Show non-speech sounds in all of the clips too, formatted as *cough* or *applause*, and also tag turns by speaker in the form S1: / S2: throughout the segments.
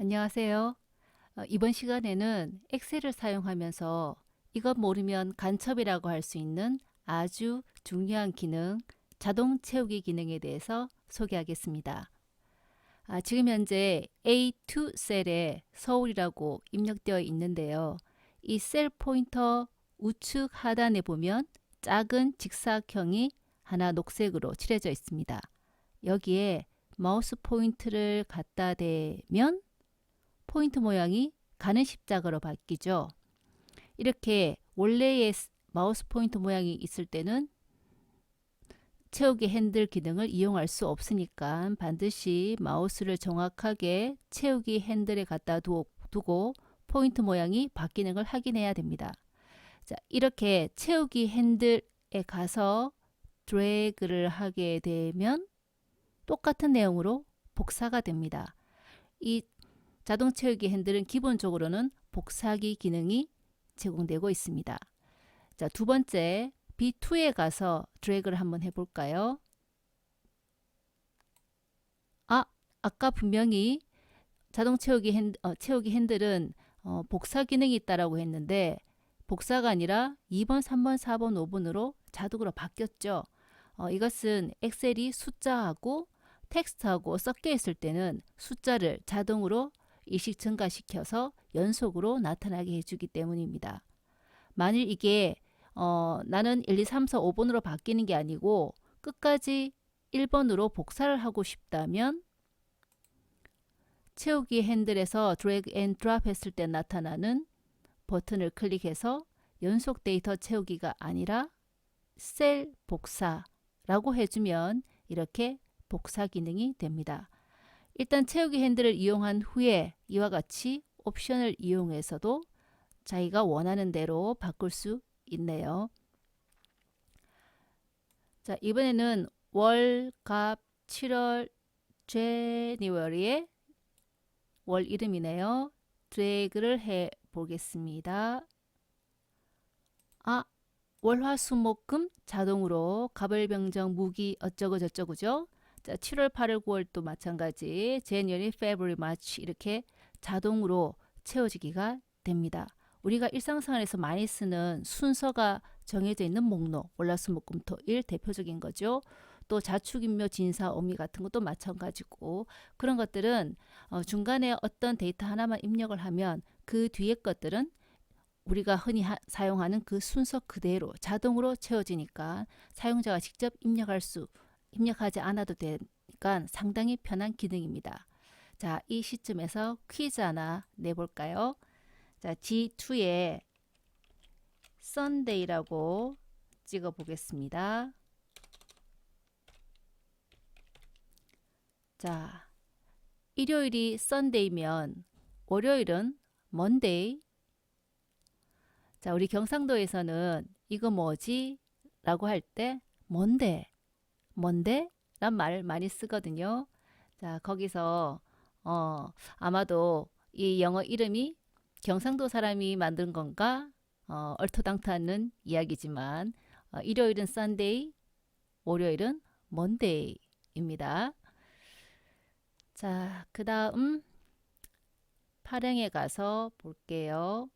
S1: 안녕하세요. 어, 이번 시간에는 엑셀을 사용하면서 이것 모르면 간첩이라고 할 수 있는 아주 중요한 기능, 자동 채우기 기능에 대해서 소개하겠습니다. 아, 지금 현재 A2 셀에 서울이라고 입력되어 있는데요. 이 셀 포인터 우측 하단에 보면 작은 직사각형이 하나 녹색으로 칠해져 있습니다. 여기에 마우스 포인트를 갖다 대면 포인트 모양이 가는 십자가로 바뀌죠. 이렇게 원래의 스- 마우스 포인트 모양이 있을 때는 채우기 핸들 기능을 이용할 수 없으니까 반드시 마우스를 정확하게 채우기 핸들에 갖다 두, 두고 포인트 모양이 바뀌는 걸 확인해야 됩니다. 자, 이렇게 채우기 핸들에 가서 드래그를 하게 되면 똑같은 내용으로 복사가 됩니다. 이 자동 채우기 핸들은 기본적으로는 복사기 기능이 제공되고 있습니다. 자, 두 번째 B2에 가서 드래그를 한번 해볼까요? 아, 아까 분명히 자동 채우기 핸드, 어, 채우기 핸들은 어, 복사 기능이 있다라고 했는데 복사가 아니라 2번, 3번, 4번, 5번으로 자동으로 바뀌었죠. 어, 이것은 엑셀이 숫자하고 텍스트하고 섞여 있을 때는 숫자를 자동으로 일식 증가시켜서 연속으로 나타나게 해주기 때문입니다. 만일 이게 어, 나는 1, 2, 3, 4, 5번으로 바뀌는 게 아니고 끝까지 1번으로 복사를 하고 싶다면 채우기 핸들에서 드래그 앤 드랍 했을 때 나타나는 버튼을 클릭해서 연속 데이터 채우기가 아니라 셀 복사라고 해주면 이렇게 복사 기능이 됩니다. 일단 채우기 핸들을 이용한 후에 이와 같이 옵션을 이용해서도 자기가 원하는 대로 바꿀 수 있네요. 자, 이번에는 월, 갑, 7월, January의 월 이름이네요. 드래그를 해 보겠습니다. 아, 월화수목금 자동으로 가벌병정 무기 어쩌고 저쩌고죠. 자, 7월, 8월, 9월 또 마찬가지. January, February, March 이렇게 자동으로 채워지기가 됩니다. 우리가 일상생활에서 많이 쓰는 순서가 정해져 있는 목록, 월화수목금토일 대표적인 거죠. 또 자축인묘 진사 어미 같은 것도 마찬가지고 그런 것들은 어, 중간에 어떤 데이터 하나만 입력을 하면 그 뒤에 것들은 우리가 흔히 하, 사용하는 그 순서 그대로 자동으로 채워지니까 사용자가 직접 입력할 수 입력하지 않아도 되니까 상당히 편한 기능입니다. 자, 이 시점에서 퀴즈 하나 내볼까요? 자, G2에 Sunday라고 찍어 보겠습니다. 자, 일요일이 Sunday면 월요일은 Monday. 자, 우리 경상도에서는 이거 뭐지? 라고 할 때 뭔데? 뭔데? 란 말을 많이 쓰거든요. 자, 거기서 어, 아마도 이 영어 이름이 경상도 사람이 만든 건가? 어, 얼토당토하는 이야기지만 어, 일요일은 Sunday, 월요일은 Monday입니다. 자, 그 다음 파령에 가서 볼게요.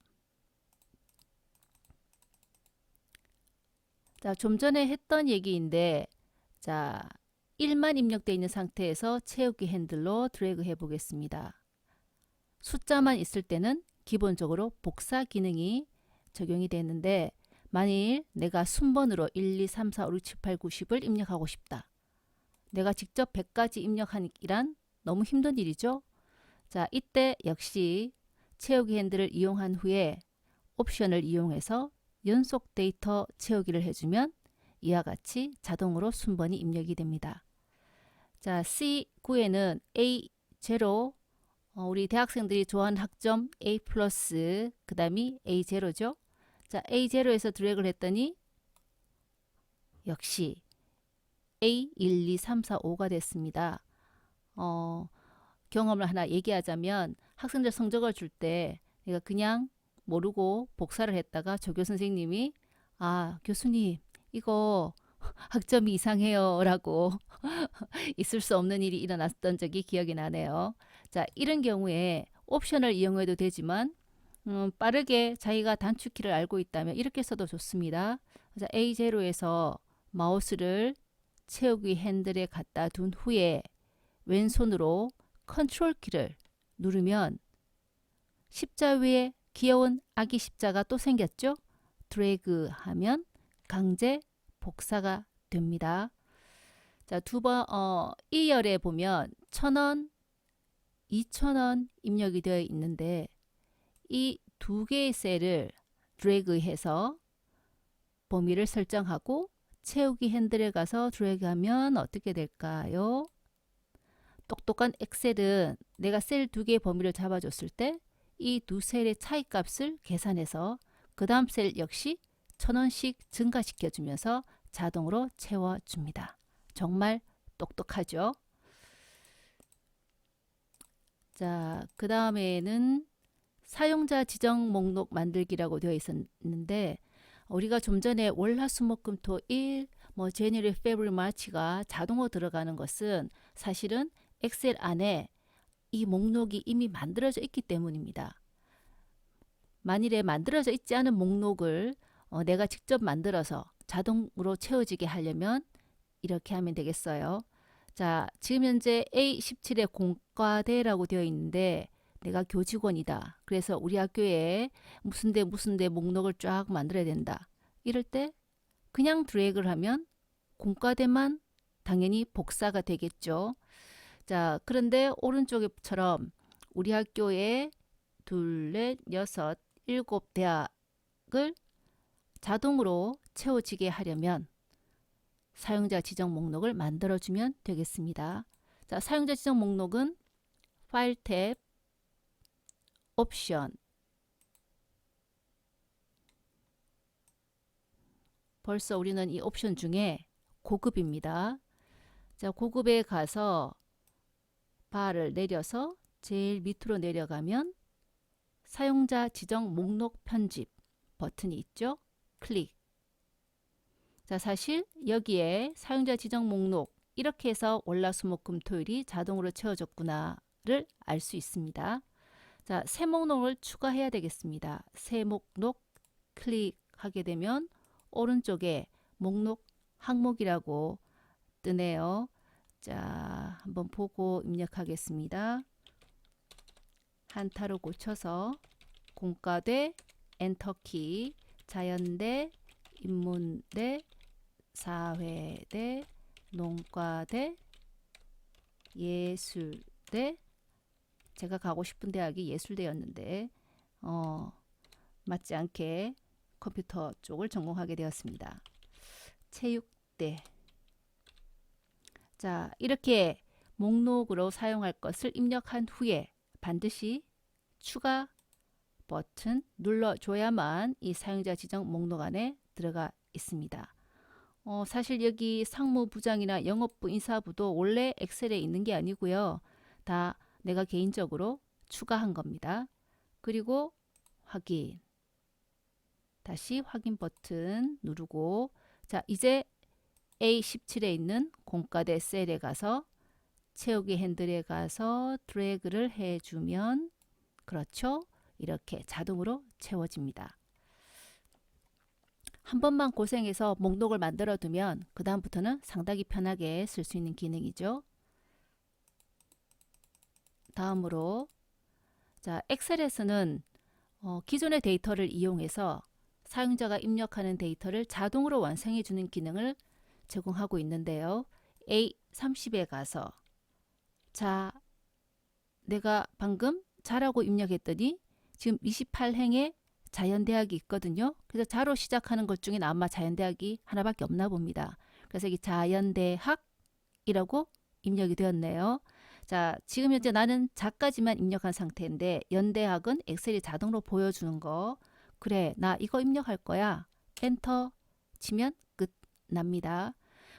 S1: 자, 좀 전에 했던 얘기인데, 자, 1만 입력되어 있는 상태에서 채우기 핸들로 드래그 해 보겠습니다. 숫자만 있을 때는 기본적으로 복사 기능이 적용이 되는데, 만일 내가 순번으로 1, 2, 3, 4, 5, 6, 7, 8, 9, 10을 입력하고 싶다. 내가 직접 100까지 입력하기란 너무 힘든 일이죠. 자, 이때 역시 채우기 핸들을 이용한 후에 옵션을 이용해서 연속 데이터 채우기를 해주면 이와 같이 자동으로 순번이 입력이 됩니다. 자, C9에는 A0, 어, 우리 대학생들이 좋아하는 학점 A 그 다음이 A0죠. 자, A0에서 드래그를 했더니 역시 A1, 2, 3, 4, 5가 됐습니다. 어, 경험을 하나 얘기하자면 학생들 성적을 줄 때 내가 그냥 모르고 복사를 했다가 조교 선생님이 아 교수님 이거 학점이 이상해요 라고 *laughs* 있을 수 없는 일이 일어났던 적이 기억이 나네요. 자 이런 경우에 옵션을 이용해도 되지만 음, 빠르게 자기가 단축키를 알고 있다면 이렇게 써도 좋습니다. 자, A0에서 마우스를 채우기 핸들에 갖다 둔 후에 왼손으로 컨트롤 키를 누르면 십자 위에 귀여운 아기 십자가 또 생겼죠? 드래그 하면 강제 복사가 됩니다. 자, 두 번, 어, 2열에 보면 1000원, 2000원 입력이 되어 있는데 이 두 개의 셀을 드래그해서 범위를 설정하고 채우기 핸들에 가서 드래그하면 어떻게 될까요? 똑똑한 엑셀은 내가 셀 두 개의 범위를 잡아줬을 때 이 두 셀의 차이 값을 계산해서 그 다음 셀 역시 천 원씩 증가시켜 주면서 자동으로 채워줍니다. 정말 똑똑하죠? 자, 그 다음에는 사용자 지정 목록 만들기라고 되어 있었는데 우리가 좀 전에 월화수목금토 일, 뭐 제니리, 페브리, 마치가 자동으로 들어가는 것은 사실은 엑셀 안에 이 목록이 이미 만들어져 있기 때문입니다. 만일에 만들어져 있지 않은 목록을 어, 내가 직접 만들어서 자동으로 채워지게 하려면 이렇게 하면 되겠어요. 자, 지금 현재 A17에 공과대라고 되어 있는데 내가 교직원이다. 그래서 우리 학교에 무슨 대 무슨 대 목록을 쫙 만들어야 된다. 이럴 때 그냥 드래그를 하면 공과대만 당연히 복사가 되겠죠. 자, 그런데 오른쪽에처럼 우리 학교에 둘, 넷, 여섯, 일곱 대학을 자동으로 채워지게 하려면 사용자 지정 목록을 만들어주면 되겠습니다. 자, 사용자 지정 목록은 파일 탭, 옵션, 벌써 우리는 이 옵션 중에 고급입니다. 자, 고급에 가서 바를 내려서 제일 밑으로 내려가면 사용자 지정 목록 편집 버튼이 있죠. 클릭. 자, 사실 여기에 사용자 지정 목록 이렇게 해서 월화수목금토일이 자동으로 채워졌구나를 알 수 있습니다. 자, 새 목록을 추가해야 되겠습니다. 새 목록 클릭하게 되면 오른쪽에 목록 항목이라고 뜨네요. 자, 한번 보고 입력하겠습니다. 한타로 고쳐서 공과 대 엔터키 자연대 인문대 사회대 농과대 예술대 제가 가고 싶은 대학이 예술대였는데 어, 맞지 않게 컴퓨터 쪽을 전공하게 되었습니다. 체육대 자 이렇게 목록으로 사용할 것을 입력한 후에 반드시 추가 버튼 눌러줘야만 이 사용자 지정 목록 안에 들어가 있습니다. 어, 사실 여기 상무부장이나 영업부 인사부도 원래 엑셀에 있는 게 아니고요. 다 내가 개인적으로 추가한 겁니다. 그리고 확인. 다시 확인 버튼 누르고 자 이제 A17에 있는 공과대 셀에 가서 채우기 핸들에 가서 드래그를 해주면 그렇죠. 이렇게 자동으로 채워집니다. 한 번만 고생해서 목록을 만들어 두면 그 다음부터는 상당히 편하게 쓸 수 있는 기능이죠. 다음으로 자 엑셀에서는 어, 기존의 데이터를 이용해서 사용자가 입력하는 데이터를 자동으로 완성해 주는 기능을 제공하고 있는데요. A30에 가서 자 내가 방금 자라고 입력했더니 지금 28행에 자연대학이 있거든요. 그래서 자로 시작하는 것 중에 아마 자연대학이 하나밖에 없나 봅니다. 그래서 이 자연대학이라고 입력이 되었네요. 자, 지금 현재 나는 자까지만 입력한 상태인데 연대학은 엑셀이 자동으로 보여주는 거. 그래, 나 이거 입력할 거야. 엔터 치면 끝납니다.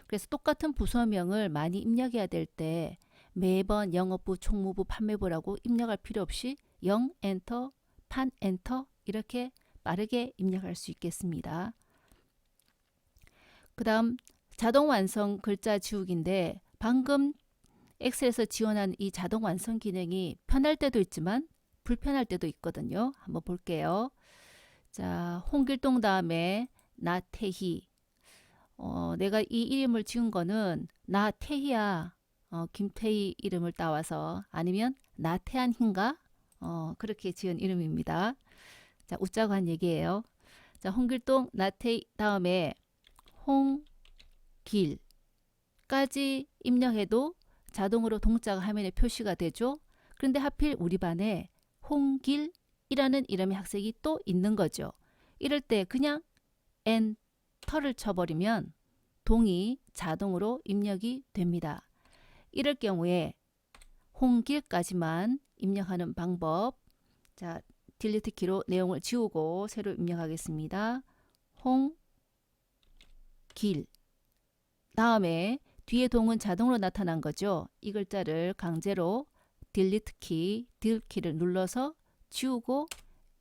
S1: 그래서 똑같은 부서명을 많이 입력해야 될 때 매번 영업부, 총무부, 판매부라고 입력할 필요 없이 0 엔터, 판 엔터 이렇게 빠르게 입력할 수 있겠습니다. 그 다음 자동 완성 글자 지우기인데 방금 엑셀에서 지원한 이 자동 완성 기능이 편할 때도 있지만 불편할 때도 있거든요. 한번 볼게요. 자, 홍길동 다음에 나태희. 어, 내가 이 이름을 지은 거는 나태희야. 어, 김태희 이름을 따와서 아니면 나태한인가? 어, 그렇게 지은 이름입니다. 자, 웃자고 한 얘기예요. 자, 홍길동 나태희 다음에 홍길까지 입력해도 자동으로 동작 화면에 표시가 되죠. 그런데 하필 우리 반에 홍길이라는 이름의 학생이 또 있는 거죠. 이럴 때 그냥 엔터를 쳐버리면 동이 자동으로 입력이 됩니다. 이럴 경우에 홍길까지만 입력하는 방법. 자, 딜리트 키로 내용을 지우고 새로 입력하겠습니다. 홍 길. 다음에 뒤에 동은 자동으로 나타난 거죠. 이 글자를 강제로 딜리트 키, 딜 키를 눌러서 지우고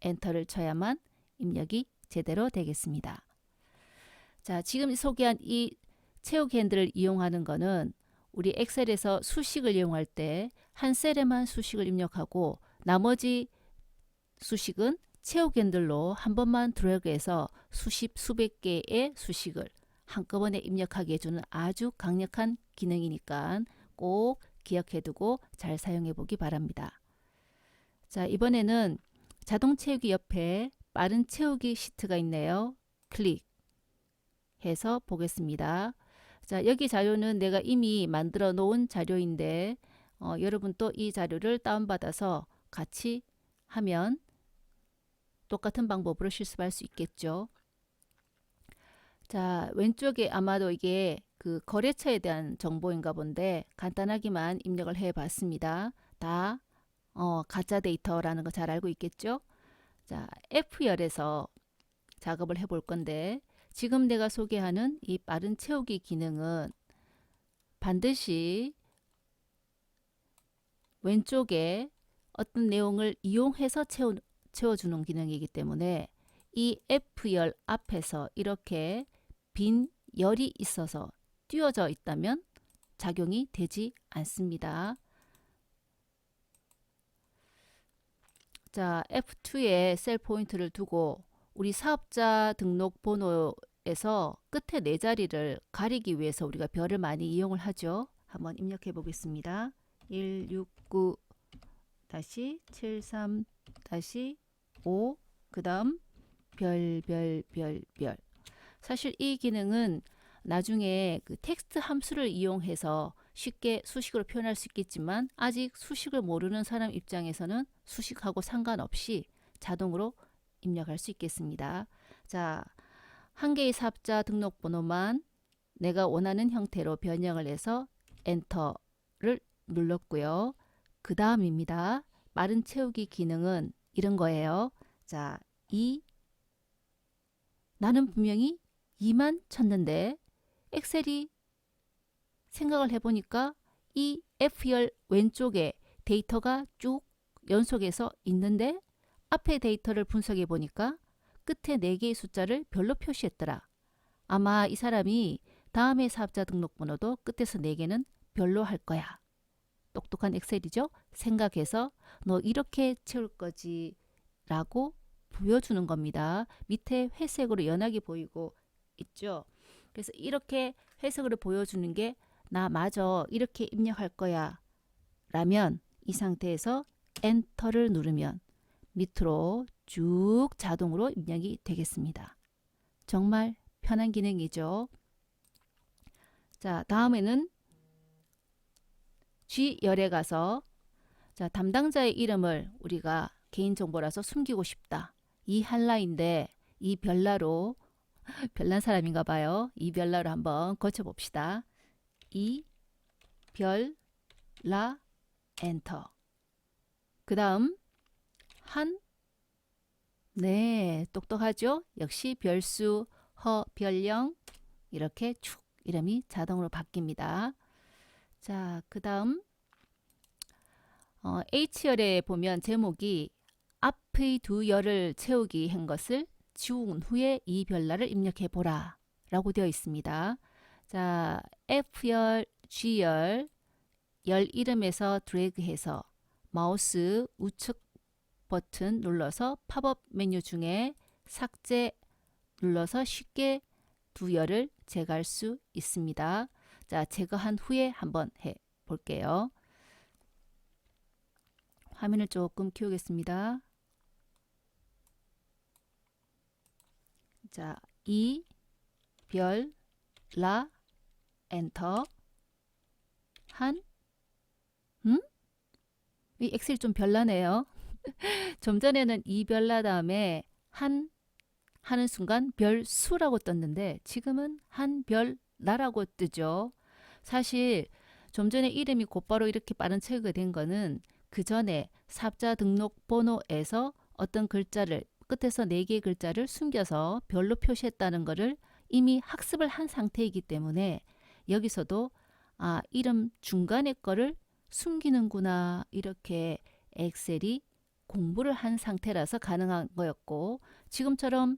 S1: 엔터를 쳐야만 입력이 제대로 되겠습니다. 자, 지금 소개한 이 채우기 핸들을 이용하는 거는 우리 엑셀에서 수식을 이용할 때 한 셀에만 수식을 입력하고 나머지 수식은 채우기 핸들로 한 번만 드래그해서 수십 수백 개의 수식을 한꺼번에 입력하게 해주는 아주 강력한 기능이니까 꼭 기억해두고 잘 사용해 보기 바랍니다. 자, 이번에는 자동 채우기 옆에 빠른 채우기 시트가 있네요. 클릭해서 보겠습니다. 자, 여기 자료는 내가 이미 만들어 놓은 자료인데 어, 여러분 또 이 자료를 다운받아서 같이 하면 똑같은 방법으로 실습할 수 있겠죠. 자, 왼쪽에 아마도 이게 그 거래처에 대한 정보인가 본데 간단하게만 입력을 해 봤습니다. 다 어, 가짜 데이터라는 거 잘 알고 있겠죠? 자, F열에서 작업을 해 볼 건데 지금 내가 소개하는 이 빠른 채우기 기능은 반드시 왼쪽에 어떤 내용을 이용해서 채워, 채워주는 기능이기 때문에 이 F열 앞에서 이렇게 빈 열이 있어서 띄워져 있다면 작용이 되지 않습니다. 자, F2에 셀 포인트를 두고 우리 사업자 등록 번호에서 끝에 네 자리를 가리기 위해서 우리가 별을 많이 이용을 하죠. 한번 입력해 보겠습니다. 169 다시 73 다시 5 그다음 별별별 별. 사실 이 기능은 나중에 그 텍스트 함수를 이용해서 쉽게 수식으로 표현할 수 있겠지만 아직 수식을 모르는 사람 입장에서는 수식하고 상관없이 자동으로 입력할 수 있겠습니다. 자, 한 개의 사업자 등록번호만 내가 원하는 형태로 변형을 해서 엔터를 눌렀고요. 그 다음입니다. 빠른 채우기 기능은 이런 거예요. 자, 이 나는 분명히 2만 쳤는데 엑셀이 생각을 해보니까 이 F열 왼쪽에 데이터가 쭉 연속해서 있는데 앞에 데이터를 분석해 보니까 끝에 4개의 숫자를 별로 표시했더라. 아마 이 사람이 다음에 사업자 등록번호도 끝에서 4개는 별로 할 거야. 똑똑한 엑셀이죠. 생각해서 너 이렇게 채울 거지 라고 보여주는 겁니다. 밑에 회색으로 연하게 보이고 있죠. 그래서 이렇게 해석으로 보여주는 게나 맞아 이렇게 입력할 거야 라면 이 상태에서 엔터를 누르면 밑으로 쭉 자동으로 입력이 되겠습니다. 정말 편한 기능이죠. 자 다음에는 G열에 가서 자 담당자의 이름을 우리가 개인정보라서 숨기고 싶다. 이 한라인데 이 별나로 *laughs* 별난 사람인가 봐요. 이 별나로 한번 거쳐 봅시다. 이 별 라 엔터. 그 다음 한 네, 똑똑하죠? 역시 별수 허 별령 이렇게 축 이름이 자동으로 바뀝니다. 자, 그 다음 어, H열에 보면 제목이 앞의 두 열을 채우기 한 것을 지운 후에 이 별날을 입력해 보라 라고 되어 있습니다. 자, F열, G열, 열 이름에서 드래그해서 마우스 우측 버튼 눌러서 팝업 메뉴 중에 삭제 눌러서 쉽게 두 열을 제거할 수 있습니다. 자, 제거한 후에 한번 해 볼게요. 화면을 조금 키우겠습니다. 자, 이, 별, 라, 엔터, 한, 음? 이 엑셀 좀 별나네요. *laughs* 좀 전에는 이별나 다음에 한 하는 순간 별수라고 떴는데 지금은 한별나라고 뜨죠. 사실 좀 전에 이름이 곧바로 이렇게 빠른 체크가 된 거는 그 전에 삽자 등록 번호에서 어떤 글자를 끝에서 네 개의 글자를 숨겨서 별로 표시했다는 것을 이미 학습을 한 상태이기 때문에 여기서도 아 이름 중간에 거를 숨기는구나 이렇게 엑셀이 공부를 한 상태라서 가능한 거였고 지금처럼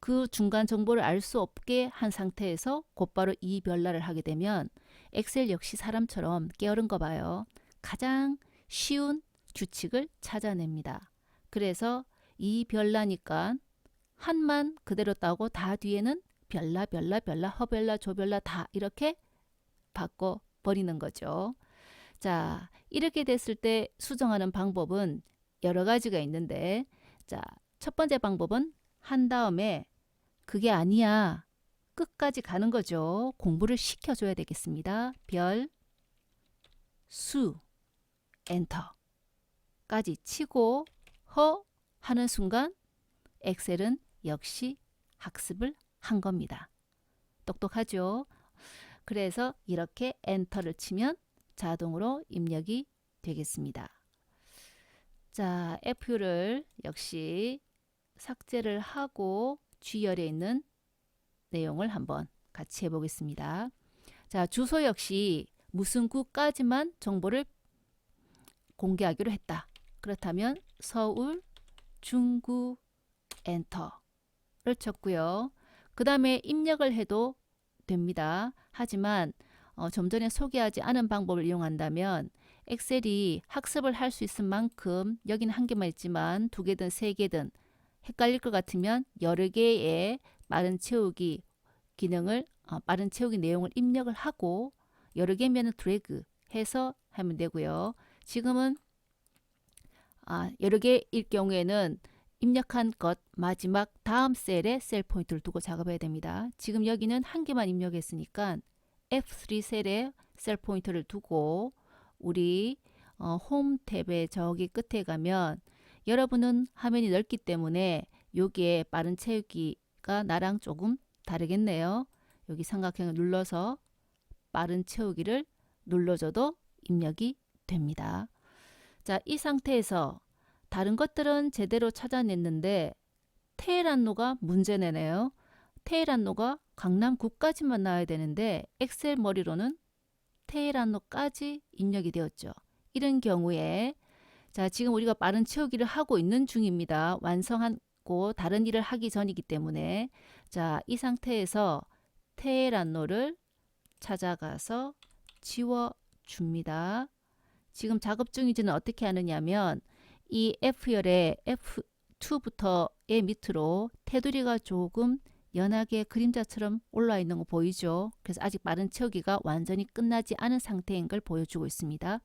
S1: 그 중간 정보를 알 수 없게 한 상태에서 곧바로 이 별나를 하게 되면 엑셀 역시 사람처럼 깨어른 거 봐요. 가장 쉬운 규칙을 찾아냅니다. 그래서 이 별나니까 한만 그대로 따고 다 뒤에는 별나 별나 별나 허별나 조별나 다 이렇게 바꿔 버리는 거죠. 자, 이렇게 됐을 때 수정하는 방법은 여러 가지가 있는데 자, 첫 번째 방법은 한 다음에 그게 아니야. 끝까지 가는 거죠. 공부를 시켜줘야 되겠습니다. 별, 수, 엔터까지 치고 허 하는 순간 엑셀은 역시 학습을 한 겁니다. 똑똑하죠? 그래서 이렇게 엔터를 치면 자동으로 입력이 되겠습니다. 자, F를 역시 삭제를 하고 G열에 있는 내용을 한번 같이 해보겠습니다. 자, 주소 역시 무슨 구까지만 정보를 공개하기로 했다. 그렇다면 서울 중구 엔터를 쳤고요. 그 다음에 입력을 해도 됩니다. 하지만 어, 좀 전에 소개하지 않은 방법을 이용한다면 엑셀이 학습을 할 수 있을 만큼 여기는 한 개만 있지만 두 개든 세 개든 헷갈릴 것 같으면 여러 개의 빠른 채우기 기능을 어, 빠른 채우기 내용을 입력을 하고 여러 개면 드래그 해서 하면 되고요. 지금은 아, 여러 개일 경우에는 입력한 것 마지막 다음 셀에 셀 포인트를 두고 작업해야 됩니다. 지금 여기는 한 개만 입력했으니까 F3 셀에 셀 포인트를 두고 우리 어, 홈 탭의 저기 끝에 가면 여러분은 화면이 넓기 때문에 여기에 빠른 채우기가 나랑 조금 다르겠네요. 여기 삼각형을 눌러서 빠른 채우기를 눌러줘도 입력이 됩니다. 자, 이 상태에서 다른 것들은 제대로 찾아냈는데 테헤란로가 문제네네요. 테헤란로가 강남구까지만 나와야 되는데 엑셀 머리로는 테헤란로까지 입력이 되었죠. 이런 경우에 자 지금 우리가 빠른 채우기를 하고 있는 중입니다. 완성하고 다른 일을 하기 전이기 때문에 자 이 상태에서 테헤란로를 찾아가서 지워 줍니다. 지금 작업 중이지는 어떻게 하느냐면 이 F열의 F2부터의 밑으로 테두리가 조금 연하게 그림자처럼 올라와 있는 거 보이죠? 그래서 아직 빠른 채우기가 완전히 끝나지 않은 상태인 걸 보여주고 있습니다.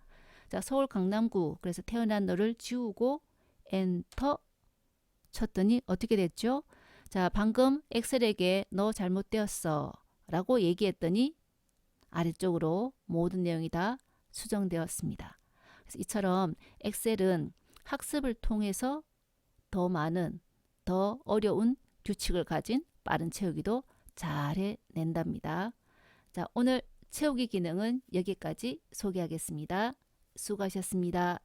S1: 자, 서울 강남구 그래서 태어난 너를 지우고 엔터 쳤더니 어떻게 됐죠? 자, 방금 엑셀에게 너 잘못되었어 라고 얘기했더니 아래쪽으로 모든 내용이 다 수정되었습니다. 그래서 이처럼 엑셀은 학습을 통해서 더 많은 더 어려운 규칙을 가진 빠른 채우기도 잘 해낸답니다. 자, 오늘 채우기 기능은 여기까지 소개하겠습니다. 수고하셨습니다.